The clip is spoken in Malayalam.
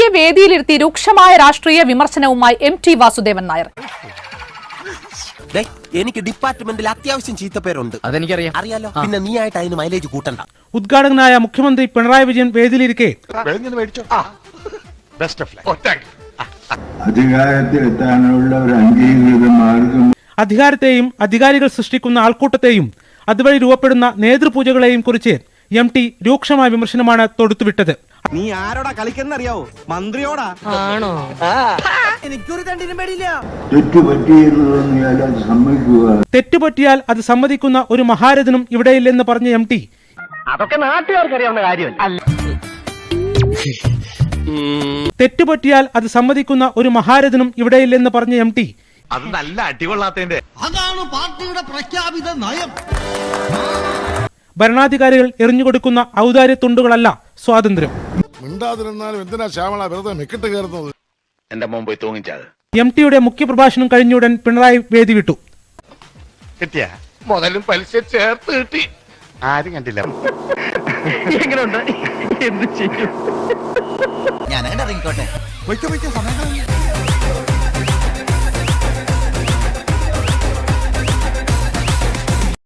മന്ത്രിയെ വേദിയിലിരുത്തി രൂക്ഷമായ രാഷ്ട്രീയ വിമർശനവുമായി എം ടി വാസുദേവൻ നായർ. ദേ, എനിക്ക് ഡിപ്പാർട്ട്മെന്റിൽ അത്യാവശ്യം ചീത്തപ്പേരുണ്ട് അതെനിക്കറിയാം. അറിയാലോ? പിന്നെ നീ ആയിട്ട് അതിന് മൈലേജ് കൂട്ടണ്ട. ഉദ്ഘാടകനായ മുഖ്യമന്ത്രി പിണറായി വിജയൻ വേദിയിലിരിക്കെ. അധികാരത്തിലെത്താനുള്ള ഒരു അംഗീകൃത മാർഗം. അധികാരത്തെയും അധികാരികൾ സൃഷ്ടിക്കുന്ന ആൾക്കൂട്ടത്തെയും അതുവഴി രൂപപ്പെടുന്ന നേതൃപൂജകളെയും കുറിച്ച് എം ടി രൂക്ഷമായ വിമർശനമാണ് തൊടുത്തുവിട്ടത്. നീ ആരോടാ കളിക്കുന്നറിയാവോ? മന്ത്രിയോടാ. ആണോ? എനിക്കൊരു തണ്ടിനും സമ്മതിക്കുക തെറ്റുപറ്റിയാൽ അത് സമ്മതിക്കുന്ന ഒരു മഹാരഥനും ഇവിടെയില്ലെന്ന് പറഞ്ഞ എം ടി. അതൊക്കെ നാട്ടുകാർക്ക് അറിയാവുന്ന കാര്യമല്ല തെറ്റുപറ്റിയാൽ അത് സമ്മതിക്കുന്ന ഒരു മഹാരഥനും ഇവിടെയില്ലെന്ന് പറഞ്ഞ എം ടി. അത് നല്ല അടികൊള്ളാത്തതിന്റെ. ഭരണാധികാരികൾ എറിഞ്ഞുകൊടുക്കുന്ന ഔദാര്യ തുണ്ടുകളല്ല സ്വാതന്ത്ര്യം. എന്റെ മോൻ പോയി തൂങ്ങിച്ചത് എം ടിയുടെ മുഖ്യ മുഖ്യപ്രഭാഷണം കഴിഞ്ഞുടൻ പിണറായി വേദി വിട്ടു. കിട്ടിയ? മുതലും പലിശ ചേർത്ത് കിട്ടി. ആരും കണ്ടില്ല. എങ്ങനെയുണ്ട് എന്ത് ചെയ്യും? ഞാൻ ഇറങ്ങിക്കോട്ടെ.